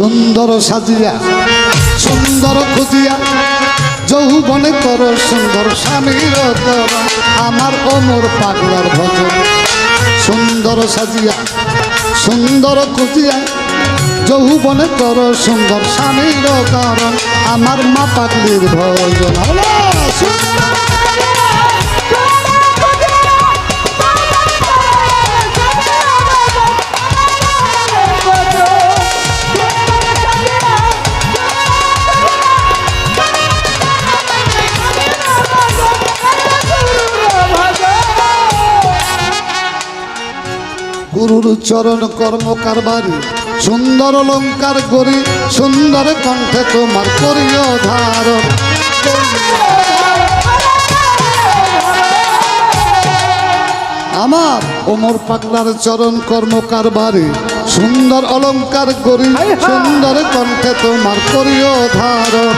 সুন্দর সাজিয়া, সুন্দর খুঁজিয়া, যৌবনে তর সুন্দর স্বামীর তর আমার অমর পাগলার ভজন। সুন্দর সাজিয়া, সুন্দর খুঁজিয়া, যৌবনে তর সুন্দর স্বামীর কারণ আমার মা পাগলির ভজন। সুন্দর গুরুর চরণ কর্ম কারবারি। সুন্দর অলঙ্কার করি সুন্দর কণ্ঠে তোমার করিও ধারণ আমার ওমর পাগলার চরণ কর্ম কারবারি। সুন্দর অলঙ্কার করি সুন্দর কণ্ঠে তোমার করিও ধারণ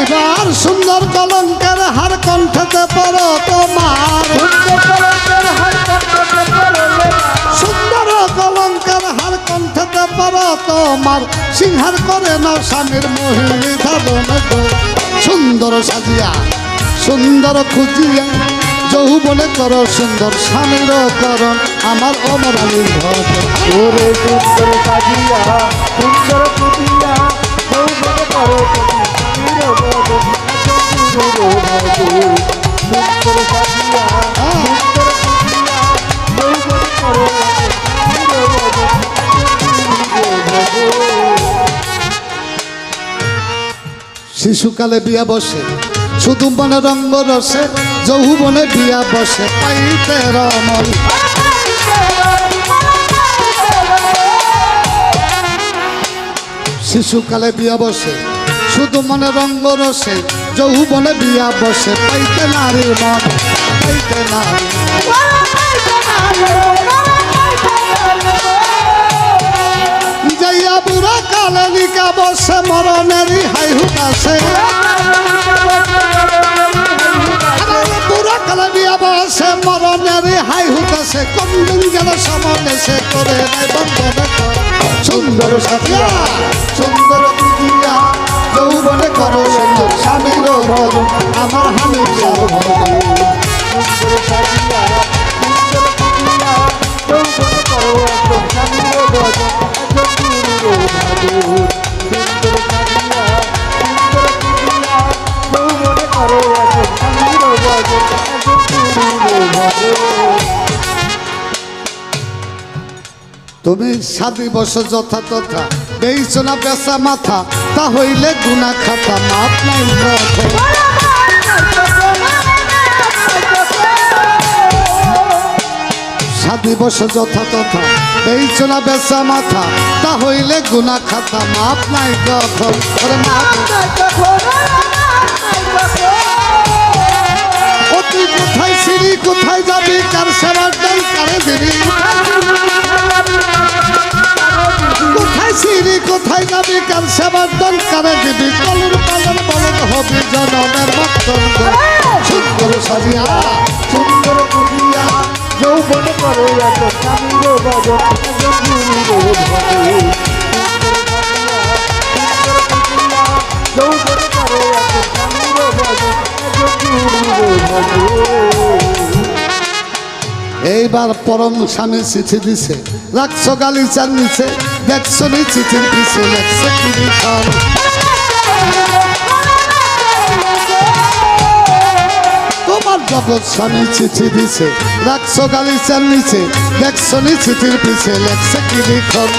এবার সুন্দর কলঙ্কের হার কণ্ঠতে পড়ো তোমার সুন্দর কলঙ্কের হার কণ্ঠতে পড়ো তোমার সিংহার করে না স্বামীর মহিলী ধারণ সুন্দর সাজিয়া সুন্দর খুঁজিয়া যৌবনে কর সুন্দর স্বামীর করণ আমার অমরালীর ভজন ওরে সুন্দর সাজিয়া, সুন্দর পুতিয়া যৌবন করো শিশুকালে বিয়া বসে শুধু মনে রঙ্গ রসে, যৌবনে বিয়া বসে, পাইতে রমন শিশুকালে বিয়া বসে শুধু মনে রঙ্গ রসে যৌবনে বিয়া বসে, পাইতে নারী মন, পাইতে নারী যাইয়া বুড়া কালে বসে, মরণেরই হাই হুতাছে বুড়া কালে হাই হুতাছে কোন দিন করে সুন্দর সাজিয়া সুন্দর যৌবনে করো স্বামীর ভজন আমার হামির ভজন সুন্দর তুমি সাদি বস যথা তথা। বেইছ না বেসা মাথা, তা হইলে গুনা খাতা, মাপ নাই সাদি বস যথা তথা বেইছ না বেসা মাথা, তা হইলে গুনা খাতা, মাপ নাই মাপ ও তুই কোথায় সিঁড়ি, কোথায় যাবি? কার সেবার দাম, কারে দিবি? কোথায় সিঁড়ি, কোথায় যাবি? কার সেবার দাম, কারে দিবি? কলুর পালন বলন হবি জনমের মতন সুন্দর সাজিয়া, সুন্দর বুঝিয়া যৌবন করো এত স্বামীর বদন এইবার পরম স্বামী চিঠি দিছে। রাখছো গালিচার নিচে দেখছ নি চিঠির পিছে লেখছে তোমার জগৎ স্বামী চিঠি দিছে, রাখছো দেখছ নি চিঠির পিছে লেখছে কি লিখন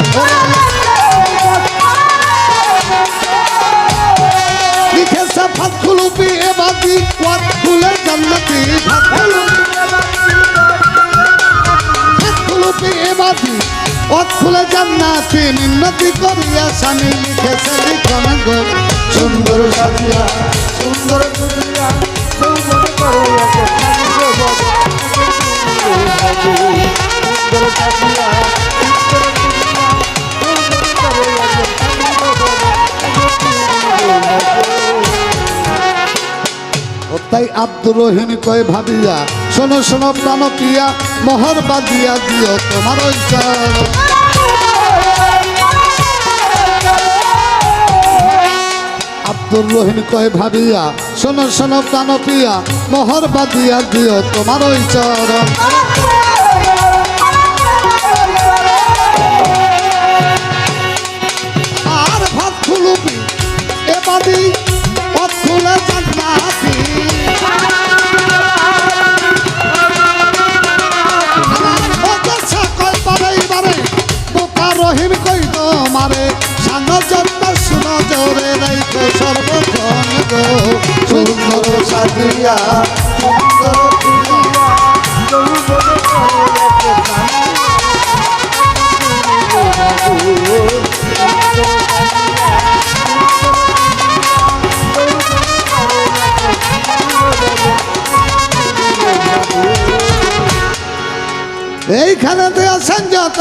করিয়া লিখেছে লিখন গো সুন্দর সাজিয়া, সুন্দর সুন্দর সুন্দর তাই আব্দুর রহিম কয় ভাবিয়া, শোনো শোনো প্রাণ প্রিয়া মোহর বাদিয়া দিও তোমার ওই আব্দুর রহিম কয় ভাবিয়া, শোনো শোনো প্রাণ পিয়া মোহর বাদিয়া দিও তোমার ওই চরণ। আর ভাত ফুলুপি, এ পথ সর্বক্ষণ গো সুন্দর এইখানে আছেন যত।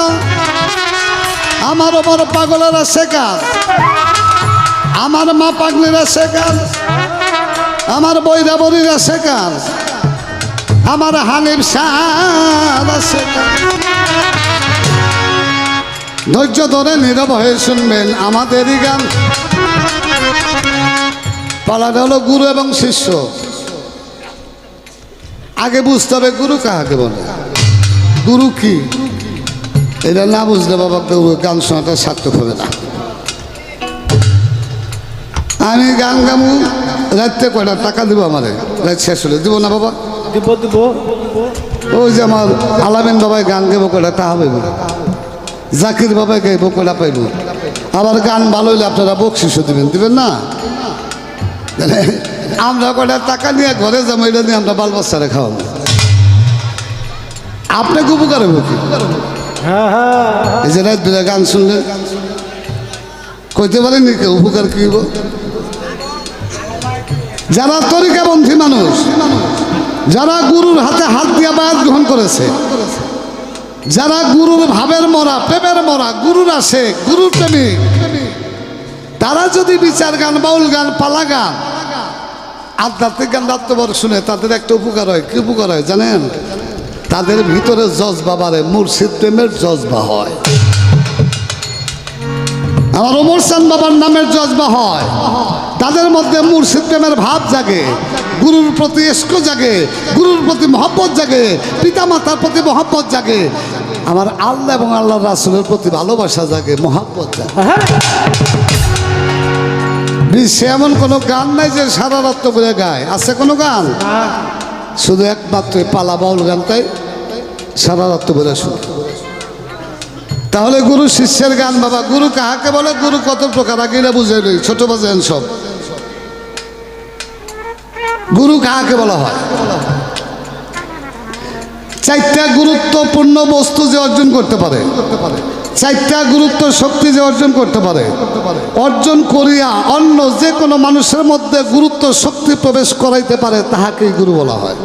আমার ওপর পাগলেরা শেখার আমার মা পাগলিরা শেখার আমার বৈরাবরীরা শেখার আমার হানিফ শাহরা শেখার ধৈর্য ধরে নীরব হয়ে শুনবেন আমাদেরই গান। পালাটা হলো গুরু এবং শিষ্য। আগে বুঝতে হবে গুরু কাহাকে বলে। গুরু কি? এটা না বুঝলে বাবা গান শোনাটা সার্থক হবে না। আমি গান গামু রাত্রে কয়টা? টাকা দিব আমারে। রাত শেষ হলে। দিব না বাবা? দিব দিব। ওই যে আমার আলামিন বাবাই গান গাইব কয়টা? তা হবে জাকির বাবাই গাইব কয়টা পাইব? আবার গান ভালো হইলে আপনারা বকশিসও দিবেন দিবেন না? আমরা কয়টা টাকা নিয়ে ঘরে যাব এটা নিয়ে আমরা বাল বাচ্চারে খাওয়াবো। আপনাকে উপকার হবে কি? হ্যাঁ হ্যাঁ। এই যে রাত গান শুনলেন কইতে পারেনি উপকার কি হইব? যারা তরিকাবন্ধী মানুষ, যারা গুরুর হাতে হাত দিয়া বায়াত গ্রহণ করেছে, যারা গুরুর ভাবের মরা, প্রেমের মরা, গুরুর আসে, গুরুর প্রেমিক তারা যদি বিচার গান, বাউল গান, পালা গান, আধ্যাত্মিক গান রাত্রবর শুনে, তাদের একটা উপকার হয়, কি উপকার হয় জানেন? তাদের ভিতরে জজবা বাড়ে, মুর্শিদ প্রেমের জজবা হয়। আমার ওমর সান বাবার নামের জজবা হয়। তাদের মধ্যে মুর্শিদ প্রেমের ভাব জাগে গুরুর প্রতি এস্ক জাগে গুরুর প্রতি মহব্বত জাগে পিতা মাতার প্রতি মহব্বত জাগে। আমার আল্লাহ এবং আল্লাহ রাসুলের প্রতি ভালোবাসা জাগে মহাব্বত জাগে। বিশ্বে এমন কোনো গান নাই যে সারা রাত্র করে গায়। আছে কোনো গান? শুধু একমাত্র পালা বাউল গানটাই সারা রাত্র করে শুনে। তাহলে গুরু শিষ্যের গান বাবা গুরু কাহাকে বলে? গুরু কত প্রকার আগে বুঝে নেই ছোট বাজেন সব। গুরু কাহাকে বলা হয়? চারটা গুরুত্বপূর্ণ বস্তু যে অর্জন করতে পারে, চারটা গুরুত্ব শক্তি যে অর্জন করতে পারে, অর্জন করিয়া অন্য যে কোনো মানুষের মধ্যে গুরুত্ব শক্তি প্রবেশ করাইতে পারে, তাহাকেই গুরু বলা হয়।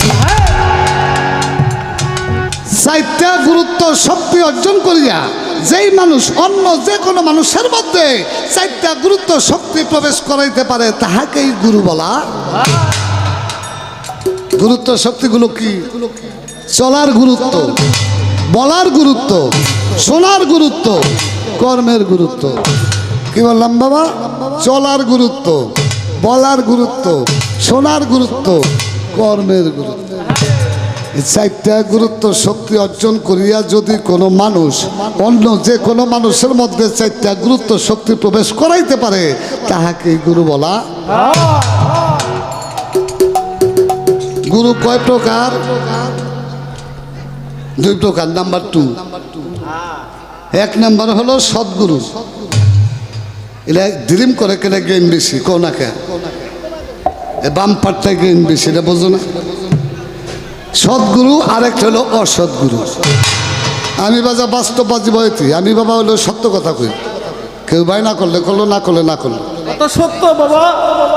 চারটা গুরুত্ব শক্তি অর্জন করিয়া যেই মানুষ অন্য যে কোনো মানুষের মধ্যে চারটা গুরুত্ব শক্তি প্রবেশ করাইতে পারে, তাহাকেই গুরু বলা গুরুত্ব শক্তিগুলো কি? চলার গুরুত্ব, বলার গুরুত্ব, শোনার গুরুত্ব, কর্মের গুরুত্ব। কি বললাম বাবা? চলার গুরুত্ব, বলার গুরুত্ব, শোনার গুরুত্ব, কর্মের গুরুত্ব। চারটা গুরুত্ব শক্তি অর্জন করিয়া যদি কোনো মানুষ, অন্য যে কোনো মানুষের মধ্যে চারটা গুরুত্ব শক্তি প্রবেশ করাইতে পারে, তাহাকে গুরু বলা গুরু কয় প্রকার? দুই প্রকার, নাম্বার টু এক নাম্বার হলো সদ্গুরু। এটা ড্রিম করে কেন গেম বেশি কোনাকে বাম পাটটায় গেম বেশি, এটা বোঝো না? সদ্গুরু, আরেকটা হলো অসৎগুরু আমি বাজা বাস্তববাজি বয়তি আমি বাবা হলো সত্য কথা কই। কেউ বাই না করলে করল না করলে না করল। সত্য বাবা?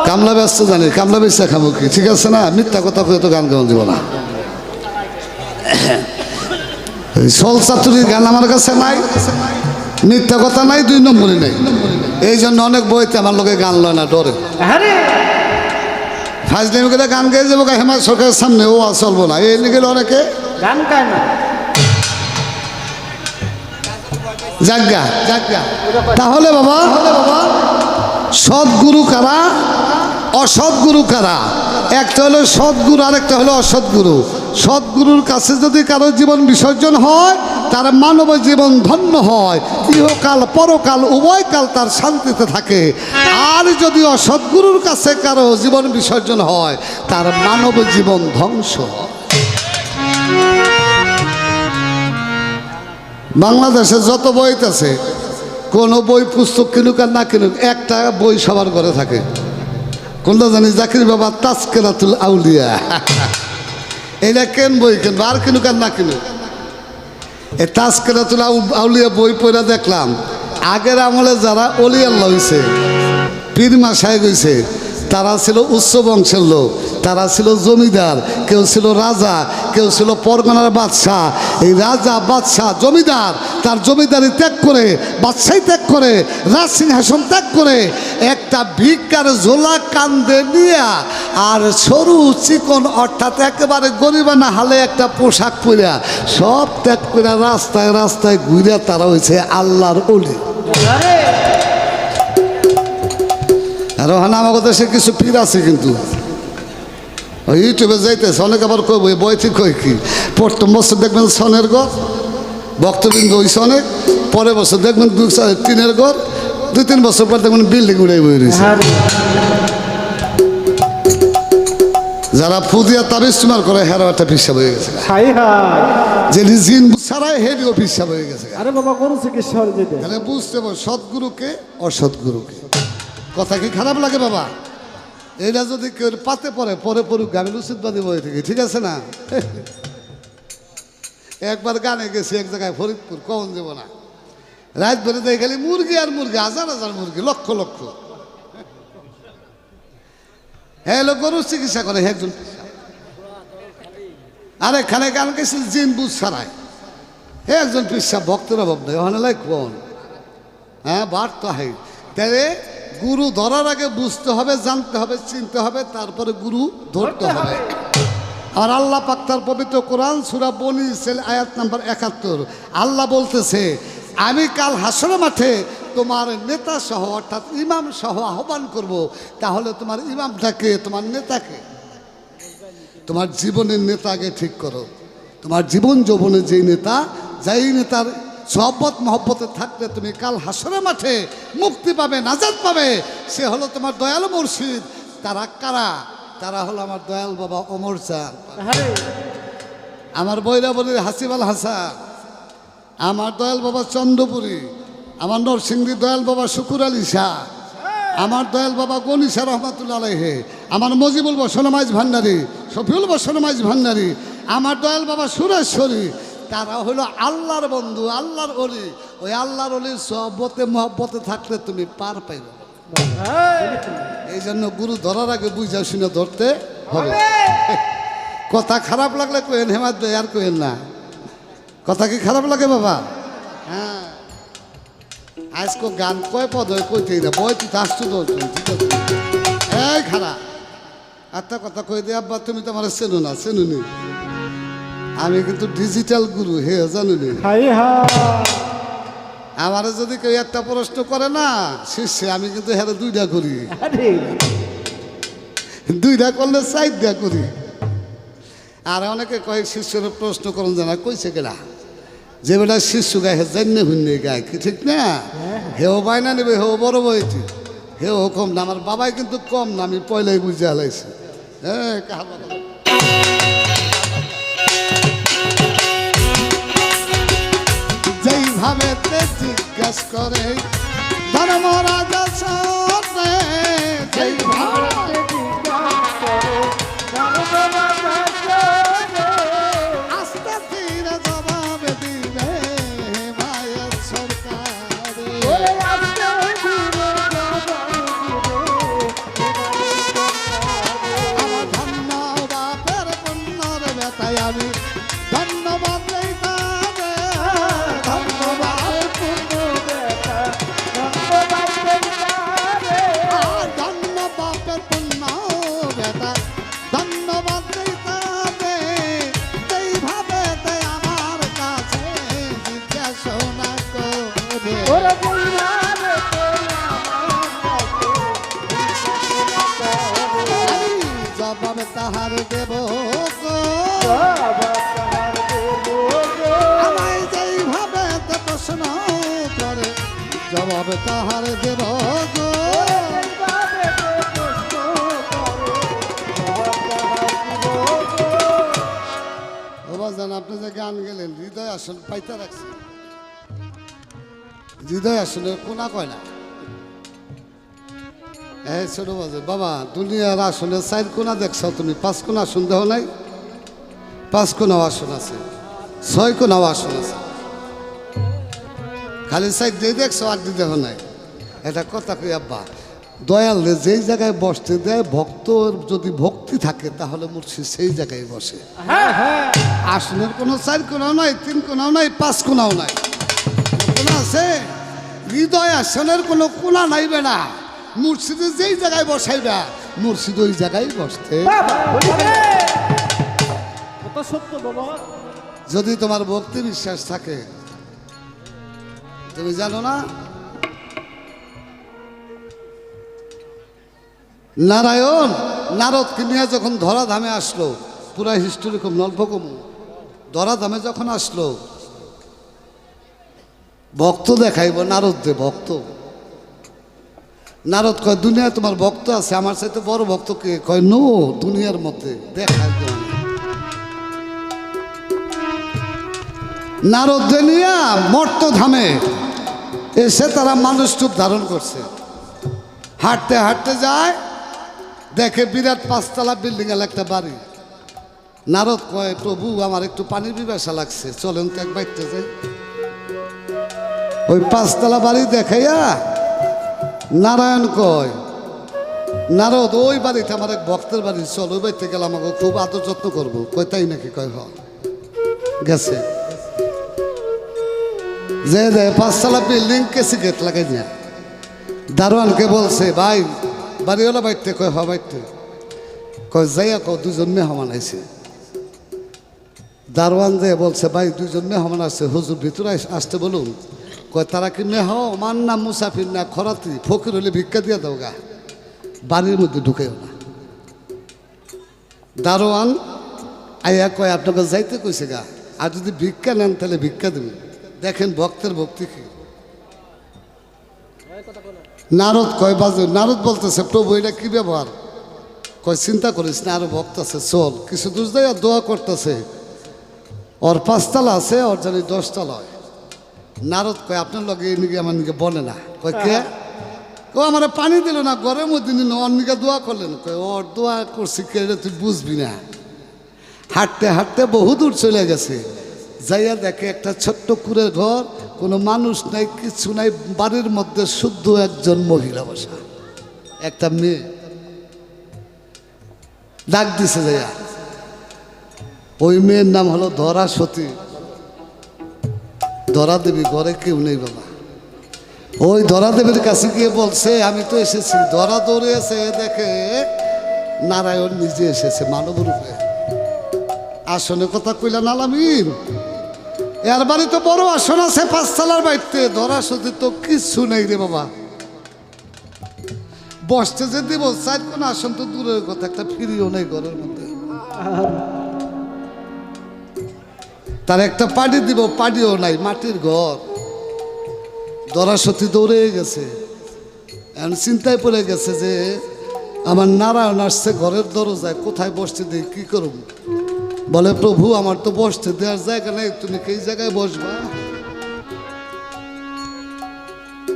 কামলা ব্যস্ত জানি কামলা বেচা খাব কি? ঠিক আছে না? মিথ্যা কথা কয়ে তো গান গান দিব না। সল চাতুরির গান আমার কাছে নাই মিথ্যা কথা নাই দুই নম্বরই নাই। এই জন্য অনেক বইতে আমার লোকে গান লয় না ডরে। হ্যাঁ রে। গান গেয়ে যাব হেমা সরকারের সামনে ও চলবো না। এই লিখে অনেকে গান গায় না। জাগা। তাহলে বাবা সৎগুরু কারা? অসৎগুরু কারা? একটা হলো সৎগুরু আরেকটা হলো অসৎগুরু সৎগুরুর কাছে যদি কারও জীবন বিসর্জন হয়, তার মানব জীবন ধন্য হয়। ইহকাল, পরকাল, উভয়কাল তার শান্তিতে থাকে। আর যদি অসৎগুরুর কাছে কারও জীবন বিসর্জন হয়, তার মানব জীবন ধ্বংস। হয়। বাংলাদেশে যত বই আছে, কোনো বই পুস্তক কিনুক আর না কিনুক, একটা বই সবার ঘরে থাকে। কোনটা জানি? জাকির বাবা তাস্কেরাতুল আউলিয়া। এইটা কেন বই কিনবো? আর কিনুক আর না কিনুক? এই তাস্কেরাতুল আউ- আউলিয়া বই পড়ে দেখলাম, আগের আমলে যারা অলিয়াল্লা হয়েছে পীর মাসায় গেছে তারা ছিল উচ্চ বংশের লোক, তারা ছিল জমিদার, কেউ ছিল রাজা, কেউ ছিল পরগনার বাদশাহ। এই রাজা, বাদশাহ, জমিদার, তার জমিদারি ত্যাগ করে, বাদশাহী ত্যাগ করে, রাজ সিংহাসন ত্যাগ করে, একটা ভিক্ষার ঝোলা কান্দে নিয়া আর সরু চিকন অর্থাৎ একেবারে গরিবানা হালে একটা পোশাক পরিয়া সব ত্যাগ করে রাস্তায় রাস্তায় ঘুরে তারা হয়েছে আল্লাহর অলি আরে ওখানে আমাকে দেশে কিছু পীর আছে কিন্তু। ওই ইউটিউবে যাইতেছে অনেক আবার কই বই বই ঠিক কই কি? প্রথম বছর দেখবেন সনের ঘর ভক্তবৃন্দ হইছে অনেক পরের বছর দেখবেন দু তিনের ঘর দুই তিন বছর পর দেখবেন বিল্ডিং উড়ে বই রয়েছে। যারা ফুদিয়া তার ইস্তেমাল করে হেরো একটা পিসাব হয়ে গেছে। হাই হাই। যে জিন ছাড়াই হেরিও পিসাব হয়ে গেছে। আরে বাবা কোন চিকিৎসা বুঝতে পার সৎগুরুকে অসৎগুরুকে কথা কি খারাপ লাগে বাবা? এইটা যদি কেউ পাতে পড়ে পরে পড়ুক, আমি লুচিতবাদী বই থেকে ঠিক আছে না? একবার গানে গেছি এক জায়গায় ফরিদপুর, কখন যাব না? রাত ভরে দেখে খালি মুরগি আর মুরগি, হাজার হাজার মুরগি, লক্ষ লক্ষ। হ্যাঁ গরুর চিকিৎসা করে হ্যাঁ একজন আর এখানে গান গেছে জিন বুঝ ছাড়ায় হে, একজন পিসা ভক্তের অভাব নেই লাই কোন হ্যাঁ বার তো হাই তাহলে গুরু ধরার আগে বুঝতে হবে জানতে হবে চিনতে হবে তারপরে গুরু ধরতে হবে। আর আল্লাহ পাক তার পবিত্র কোরআন সুরা বনি ইসরাইল আয়াত নাম্বার একাত্তর আল্লাহ বলতেছে আমি কাল হাসর মাঠে তোমার নেতা সহ অর্থাৎ ইমাম সহ আহ্বান করব। তাহলে তোমার ইমামটাকে তোমার নেতাকে তোমার জীবনের নেতাকে ঠিক করো। তোমার জীবন যৌবনের যেই নেতা যাই নেতার সহবত মহব্বতে থাকলে তুমি কাল হাসরের মাঠে মুক্তি পাবে নাজাদ পাবে। সে হলো তোমার দয়াল মুর্শিদ। তারা কারা? তারা হলো আমার দয়াল বাবা অমর চাঁদ আমার বৈরাবলীর হাসিবাল হাসান। আমার দয়াল বাবা চন্দ্রপুরী। আমার নরসিংদী দয়াল বাবা শুকুর আলী শাহ। আমার দয়াল বাবা গনিশা রহমাতুল্লা আলহে আমার মজিবুল বসনমাইজ ভান্ডারী শফিউল বসনমাইজ ভান্ডারী। আমার দয়াল বাবা সুরেশ্বরী। তারা হলো আল্লাহর বন্ধু আল্লাহর অলি ওই আল্লাহর অলির সহবতে মহব্বতে থাকলে তুমি পার পাইবে। এই জন্য গুরু ধরার আগে বুঝা শুনে ধরতে হবে। কথা খারাপ লাগলে কোয়েন হেমাদ ভাই আর কোয়েন না। কথা কি খারাপ লাগে বাবা? হ্যাঁ। আজকে গান কয় পদ কইতেই না বই তুই আসছো তো ঠিক আছে? এই খারাপ একটা কথা কই দে আব্বা তুমি তো আমার চেনো না চেনো নি আমি কিন্তু ডিজিটাল গুরু হে জানো নি হাই হাই আমার যদি কেউ একটা প্রশ্ন করে না শিষ্যে আমি কিন্তু হ্যাঁ দুইটা করি। দুইটা করলে চারটা করি। আর অনেকে কয়েক শিষ্যের প্রশ্ন করুন জানা কইছে গেলা যে বেটা শিষ্য গায়ে হে জান্নে হুন্নে গায় কি ঠিক না? হেও বায়না নেবে হেও বড় বইটি হেও কম না আমার বাবাই কিন্তু কম না আমি পয়লাই বুঝে হালাইছি হ্যাঁ কাহার তে জিজ্ঞাস করে ধর্মরাজা সাথে যেইভাবে আস্তে ধীরে জবাব দিবে মায়ের সরকারে আমার ধন্য বাপের পুণ্যর বেতায় আমি ধন্যবাদ ধন্যবাদ বাজান আপনি যে গান গেলেন, হৃদয় আসন পাইতে রাখছেন হৃদয় আসনে কোনা কয় না? এই ছোট বাজে, বাবা, দুনিয়ার আসনে চার কোনা দেখছ তুমি? পাঁচ কোনা আসন দেহ নাই? পাঁচ কোনাও আসন আছে। ছয় কোনাও আসন আছে। খালি সাইড দিয়ে দেখছ আর দেহ নাই। এটা কথা কই, আব্বা, দয়াল যেই জায়গায় বসতে দেয়, ভক্তর যদি ভক্তি থাকে, তাহলে মুর্শিদ সেই জায়গায় বসে। হ্যাঁ হ্যাঁ। আসনের কোনো চার কোনাও নাই তিন কোনাও নাই পাঁচ কোনাও নাই। কোনা আছে হৃদয় আসনের কোনো কোনা নাই বেড়া মুর্শিদে যেই জায়গায় বসাইবা মুর্শিদ ওই জায়গায় বসতে সত্য বাবা। যদি তোমার ভক্তি বিশ্বাস থাকে তুমি জানো না? নারায়ণ নারদকে নিয়ে যখন ধরাধামে আসলো পুরা হিস্টোরি খুব নল্প কম ধরাধামে যখন আসলো, ভক্ত দেখাইব, নারদ দে ভক্ত। নারদ কয়, দুনিয়ায় তোমার ভক্ত আছে, আমার সাথে বড় ভক্ত কে? কয়, নো, দুনিয়ার মধ্যে দেখাই নারদ নিয়া মর্ত ধামে এসে তারা মানুষ রূপ ধারণ করছে। হাঁটতে হাঁটতে যায়, দেখে বিরাট পাঁচতলা বিল্ডিং এর একটা বাড়ি। নারদ কয়, প্রভু, আমার একটু পানির বিবাসা লাগছে। চলেন তো এক বাইতে যাই। ওই পাঁচতলা বাড়ি দেখাইয়া নারায়ণ কয়, নারদ, ওই বাড়িতে আমার এক ভক্তের বাড়ি। চল, ওই বাড়িতে গেলে আমাকে খুব আদর যত্ন করব। কয়, তাই নাকি? কয়, হ। গেছে। যে দে পাঁচতলা বিল্ডিং কেসি গেট লাগাই না দারোয়ানকে বলছে, ভাই, বাড়িওয়ালা বাইতে। কয়, হ, বাইতে। কয়, যাইয়া কয় দুজন মেহমান আইছে। দারোয়ান যে বলছে, ভাই দুজন মেহমান আছে, হুজুর ভিতরে আস- আসতে বলুন। কয়, তারা কি মেহমান না মুসাফির না খরাতি, ফকির হলে ভিক্ষা দিয়ে দাও গা। বাড়ির মধ্যে ঢুকেও না। দারোয়ান আইয়া কয়, আপনাকে যাইতে কইছে গা, আর যদি ভিক্ষা নেন তাহলে ভিক্ষা দেবেন। দেখেন ভক্তের ভক্তি কি। নারদ কয়, বাজে, নারদ বলতেছে, প্রভু, এটা কি ব্যবহার? কয়, চিন্তা করিস না, আরও ভক্ত আছে, চল। কিছু দূর যাই দোয়া করতেছে। ওর পাঁচতলা আছে, ওর জানি দশতলা। হয় নারদ কয়, আপনার লগে এই নিকে আমার নিকে বলে না। কয়, কে? ও আমার পানি দিল না মধ্যে নিল ওর নিকে দোয়া করলেন। কয়, ওর দোয়া করছি কে তুই বুঝবি না। হাঁটতে হাঁটতে বহু দূর চলে গেছে। যাইয়া দেখে একটা ছোট্ট কুড়ের ঘর, কোনো মানুষ নাই, কিছু নাই, বাড়ির মধ্যে শুদ্ধ একজন মহিলা বসা। একটা মেয়ে ডাক দিছে যাইয়া। ওই মেয়ের নাম হলো ধরা সতী। ধরা দেবী ঘরে কেউ নেই বাবা। ওই ধরা দেবীর কাছে গিয়ে বলছে, আমি তো এসেছি। ধরা দৌড়ে এসে দেখে নারায়ণ নিজে এসেছে মানব রূপে। আসনে কথা কইলা নালামিন এর বাড়ি তো বড় আসন আছে, পাঁচতলার বাড়িতে। ধরা সত্যি তো কিচ্ছু নেই রে বাবা। বসতে যে দিব চার কোন আসন তো দূরের কথা, একটা ফিরিও নেই ঘরের মধ্যে। তার একটা পাটি দিব পাটিও নাই, মাটির ঘর। ধরা সত্যি দৌড়ে গেছে। চিন্তায় পড়ে গেছে যে, আমার নারায়ণ আসছে ঘরের দরজায়, কোথায় বসতে দিই কি করব বলে, প্রভু, আমার তো বসতে দেওয়ার জায়গা নেই, তুমি এই জায়গায় বসবা?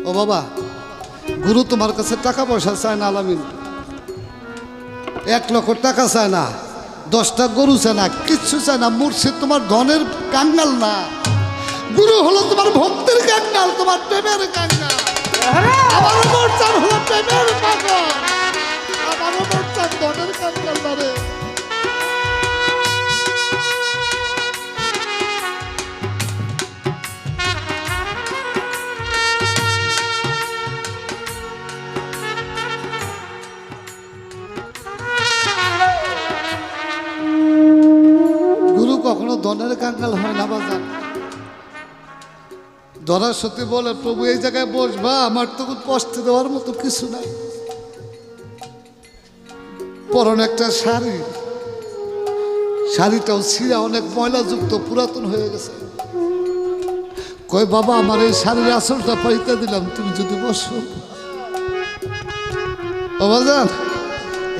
ও বাবা, গুরু তোমার কাছে টাকা পয়সা চায় না, আলামিন। এক লক্ষ টাকা চায় না, দশটা গরু চায় না, কিচ্ছু চায় না, মুর্শিদ তোমার ধনের কাঙ্গাল না। গুরু হলো তোমার ভক্তির কাঙ্গাল তোমার প্রেমের কাঙ্গাল হলো প্রেমের কাঙ্গাল আমার কাঙ্গাল না ধনের কাঙ্গাল হয় না বাজান ধরা সত্যি বলে, প্রভু, এই জায়গায় বসবা, আমার তো কষ্ট দেওয়ার মতো কিছু নাই। পরন একটা শাড়ি। শাড়িটাও ছিঁড়া, অনেক ময়লাযুক্ত, পুরাতন হয়ে গেছে। কয়, বাবা, আমার এই শাড়ির আসলটা পাইতে দিলাম, তুমি যদি বসো।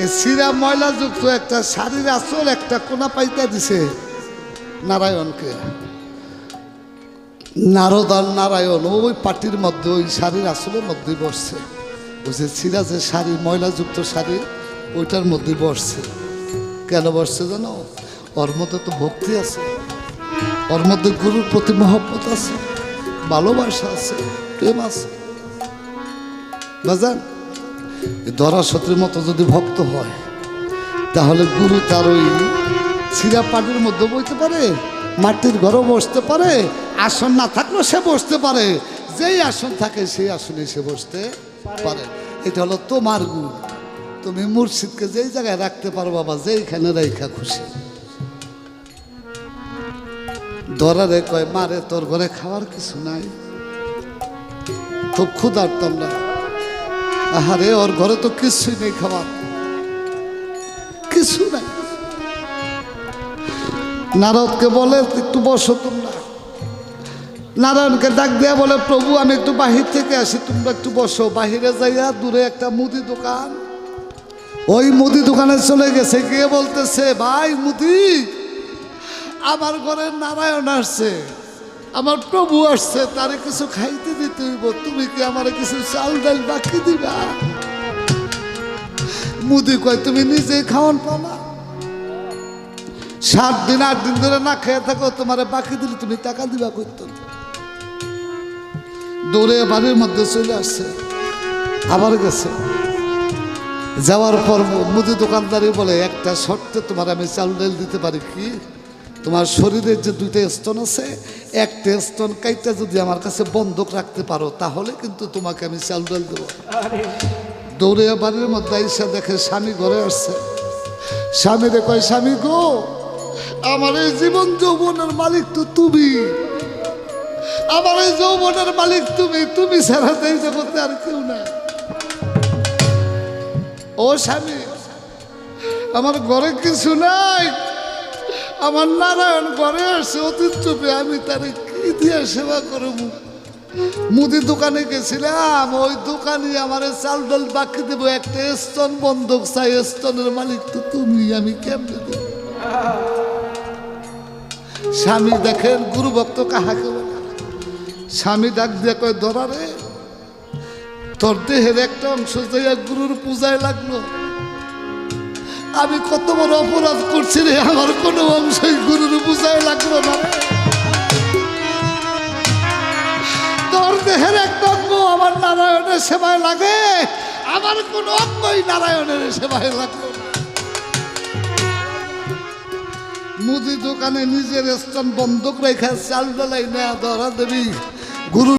এই সিরা ময়লাযুক্ত একটা শাড়ির আসল একটা কোনা পাইতে দিছে। নারায়ণকে। নারদ আর নারায়ণ, ওই পাটির মধ্যে, ওই শাড়ির আসলের মধ্যে বসছে। ওই যে সিরা যে শাড়ি, ময়লাযুক্ত শাড়ি, ওইটার মধ্যে বসছে। কেন বসছে জানো? ওর মধ্যে তো ভক্তি আছে। ওর মধ্যে গুরুর প্রতি মহব্বত আছে। ভালোবাসা আছে। প্রেম আছে। বাজান ধরা সত্যের মতো যদি ভক্ত হয়, তাহলে গুরু তার ওই ছিঁড়া পাটির মধ্যে বইতে পারে, মাটির ঘরও বসতে পারে, আসন না থাকলেও সে বসতে পারে। যেই আসন থাকে সেই আসনে সে বসতে পারে। এটা হলো তোমার গুণ। তুমি মুর্শিদকে যেই জায়গায় রাখতে পারো বাবা, যেইখানে রেখা খুশি। ধরারে কয় মারে তোর ঘরে খাওয়ার কিছু নাই। খুব ক্ষুধার্ত আমরা। আহারে, ওর ঘরে তো কিছুই নেই খাবার কিছু নাই। নারদকে বলে, একটু বসো তোমরা। নারায়ণকে ডাক দেয়া বলে, প্রভু, আমি একটু বাহির থেকে আসি, তোমরা একটু বসো। বাহিরে যাইয়া দূরে একটা মুদি দোকান। ওই মুদি দোকানে চলে গেছে, গিয়ে বলতেছে, ভাই মুদি, আমার ঘরে নারায়ণ আসছে, আমার প্রভু আসছে, তারে কিছু খাইতে দিতে হইব, তুমি কি আমার কিছু চাল ডাল বাকি দিবা? মুদি কয়, তুমি নিজেই খাওয়ান না সাত দিন আট দিন ধরে না খেয়ে থাকো তোমার বাকি দিলে তুমি টাকা দিবা করতো দৌড়ে বাড়ির মধ্যে চলে আসছে আবার গেছে। যাওয়ার পর মুদি দোকানদারি বলে একটা শর্তে তোমার আমি চাল ডাল দিতে পারি কি? তোমার শরীরের যে দুইটা স্তন আছে একটা স্তন কাইটা যদি আমার কাছে বন্ধক রাখতে পারো তাহলে কিন্তু তোমাকে আমি চাল ডাল দেবো। দৌড়ে বাড়ির মধ্যে আইসা দেখে স্বামী ঘরে আসছে। স্বামীরে কয় স্বামী গো আমার এই জীবন যৌবনের মালিক তো তুমি। আমার এই যৌবনের মালিক তুমি তুমি ছাড়া এই জগতে আর কেউ না ও স্বামী, আমার ঘরে কিছু নাই। আমার নারায়ণ ঘরে আসছে অতি চুপে আমি তার কি দিয়ে সেবা করব? মুদি দোকানে গেছিলাম, ওই দোকানে আমার চাল ডাল বাকি দেবো, একটা স্তন বন্ধক, চাই স্তনের মালিক তো তুমি, আমি কেমনে দেব? স্বামী দেখেন গুরু ভক্ত কাহাকে স্বামী ডাক দিয়ে কয়, ধরা রে, তোর দেহের একটা অংশ যাইয়া গুরুর পূজায় লাগল। আমি কত বড় অপরাধ করছি রে, আমার কোনো অংশই গুরুর পূজায় লাগল না। তোর দেহের একটা অঙ্গ আমার নারায়ণের সেবায় লাগে, আমার কোন অঙ্গই নারায়ণের সেবায় লাগল মুদি দোকানে নিজের স্থান বন্ধক রেখে চাল ডালাই না ধরা দেবী। গুরু